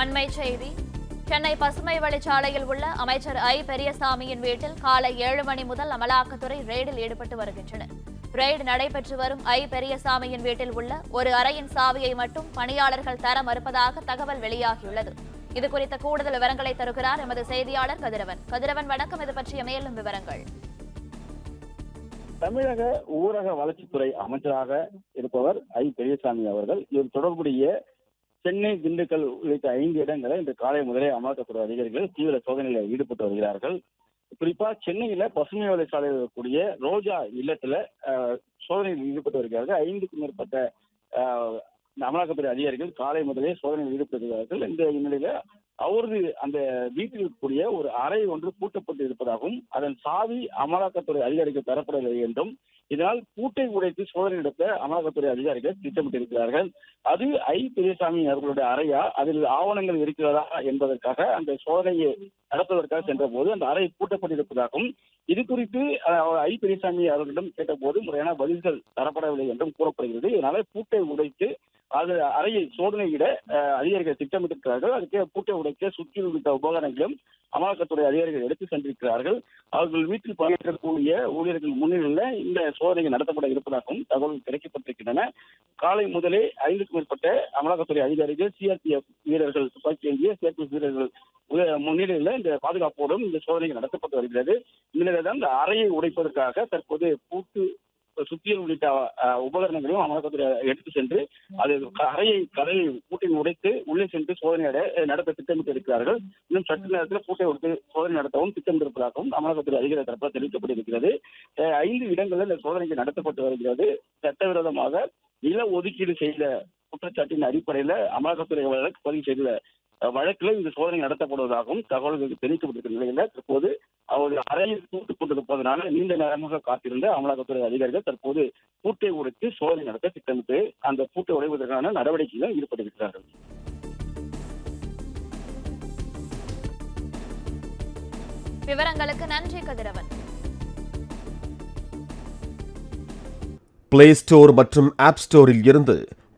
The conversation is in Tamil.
அண்மை செய்தி. சென்னை பசுமை வழிச்சாலையில் உள்ள அமைச்சர் ஐ. பெரியசாமியின் வீட்டில் காலை ஏழு மணி முதல் அமலாக்கத்துறை ரெய்டில் ஈடுபட்டு வருகின்றனர். ரெய்டு நடைபெற்று வரும் ஐ. பெரியசாமியின் வீட்டில் உள்ள ஒரு அறையின் சாவியை மட்டும் பணியாளர்கள் தர மறுப்பதாக தகவல் வெளியாகியுள்ளது. இது குறித்த கூடுதல் விவரங்களை தருகிறார் எமது செய்தியாளர் கதிரவன். கதிரவன் வணக்கம். இது பற்றிய மேலும் விவரங்கள். தமிழக ஊரக வளர்ச்சித்துறை அமைச்சராக இருப்பவர் ஐ. பெரியசாமி அவர்கள். இவர் தொடர்புடைய சென்னை திண்டுக்கல் உள்ளிட்ட ஐந்து இடங்களை இன்று காலை முதலே அமலாக்கத்துறை அதிகாரிகள் தீவிர சோதனையில் ஈடுபட்டு வருகிறார்கள். குறிப்பா சென்னையில பசுமை வலை சாலையில் இருக்கக்கூடிய ரோஜா இல்லத்துல அஹ், சோதனையில் ஈடுபட்டு வருகிறார்கள். ஐந்துக்கும் மேற்பட்ட அஹ், அமலாக்கத்துறை அதிகாரிகள் காலை முதலே சோதனையில் ஈடுபட்டு வருகிறார்கள். இந்த நிலையில அவரது அந்த வீட்டில் இருக்கக்கூடிய ஒரு அறை ஒன்று பூட்டப்பட்டு இருப்பதாகவும் அதன் சாவி அமலாக்கத்துறை அதிகாரிகள் தரப்படவில்லை என்றும் இதனால் பூட்டை உடைத்து சோதனை நடத்த அமலாக்கத்துறை அதிகாரிகள் திட்டமிட்டிருக்கிறார்கள். அது ஐ. பெரியசாமி அவர்களுடைய அறையா? அதில் ஆவணங்கள் இருக்கிறதா என்பதற்காக அந்த சோதனையை நடத்துவதற்காக சென்ற போது அந்த அறை பூட்டப்பட்டிருப்பதாகவும் இது குறித்து ஐ. பெரியசாமி அவர்களிடம் கேட்டபோது முறையான பதில்கள் தரப்படவில்லை என்றும் கூறப்படுகிறது. இதனால பூட்டை உடைத்து அது அறையை சோதனையிட அதிகாரிகள் திட்டமிட்டிருக்கிறார்கள். அதுக்கு பூட்டை உடைக்க சுற்றி உள்ளிட்ட உபகரணங்களும் அமலாக்கத்துறை அதிகாரிகள் எடுத்து சென்றிருக்கிறார்கள். அவர்கள் வீட்டில் பணியாற்றக்கூடிய ஊழியர்கள் முன்னிலையில் இந்த சோதனைகள் நடத்தப்பட இருப்பதாகவும் தகவல் கிடைக்கப்பட்டிருக்கின்றன. காலை முதலே ஐந்துக்கும் மேற்பட்ட அமலாக்கத்துறை அதிகாரிகள் சிஆர்பிஎஃப் வீரர்கள் துப்பாக்கி ஏந்திய சிஆர்பிஎஃப் வீரர்கள் முன்னிலையில் இந்த பாதுகாப்போடும் இந்த சோதனைகள் நடத்தப்பட்டு வருகிறது. இந்நிலையில் தான் இந்த அறையை உடைப்பதற்காக தற்போது பூட்டு சுத்தியல் உள்ளிட்ட உபகரணங்களையும் அமலாக்கத்துறை எடுத்து சென்று அது கரையை அறையை கூட்டை உடைத்து உள்ளே சென்று சோதனை நடத்த திட்டமிட்டு இருக்கிறார்கள் இன்னும் சற்று நேரத்தில் கூட்டை உடைத்து சோதனை நடத்தவும் திட்டமிட்டிருப்பதாகவும் அமலாக்கத்துறை அதிகாரி தரப்பில் தெரிவிக்கப்பட்டிருக்கிறது. ஐந்து இடங்களில் இந்த சோதனைக்கு நடத்தப்பட்டு வருகிறது. சட்டவிரோதமாக நில ஒதுக்கீடு செய்த குற்றச்சாட்டின் அடிப்படையில் அமலாக்கத்துறை வழக்கு பதிவு செய்த வழக்கில் இந்த சோதனை நடத்தப்படுவதாகவும் தகவல்கள் தெரிவிக்கப்பட்டிருக்கிற நிலையில் தற்போது அவர்கள் அறையில் பூட்டு கொண்டிருப்பதனால நீண்ட நேரமாக காத்திருந்த அமலாக்கத்துறை அதிகாரிகள் தற்போது பூட்டை உடைத்து சோதனை நடத்த திட்டமிட்டு அந்த பூட்டை உடைவதற்கான நடவடிக்கையில் ஈடுபட்டிருக்கிறார்கள். விவரங்களுக்கு நன்றி கதிரவன். பிளே ஸ்டோர் மற்றும் ஆப் ஸ்டோரில் இருந்து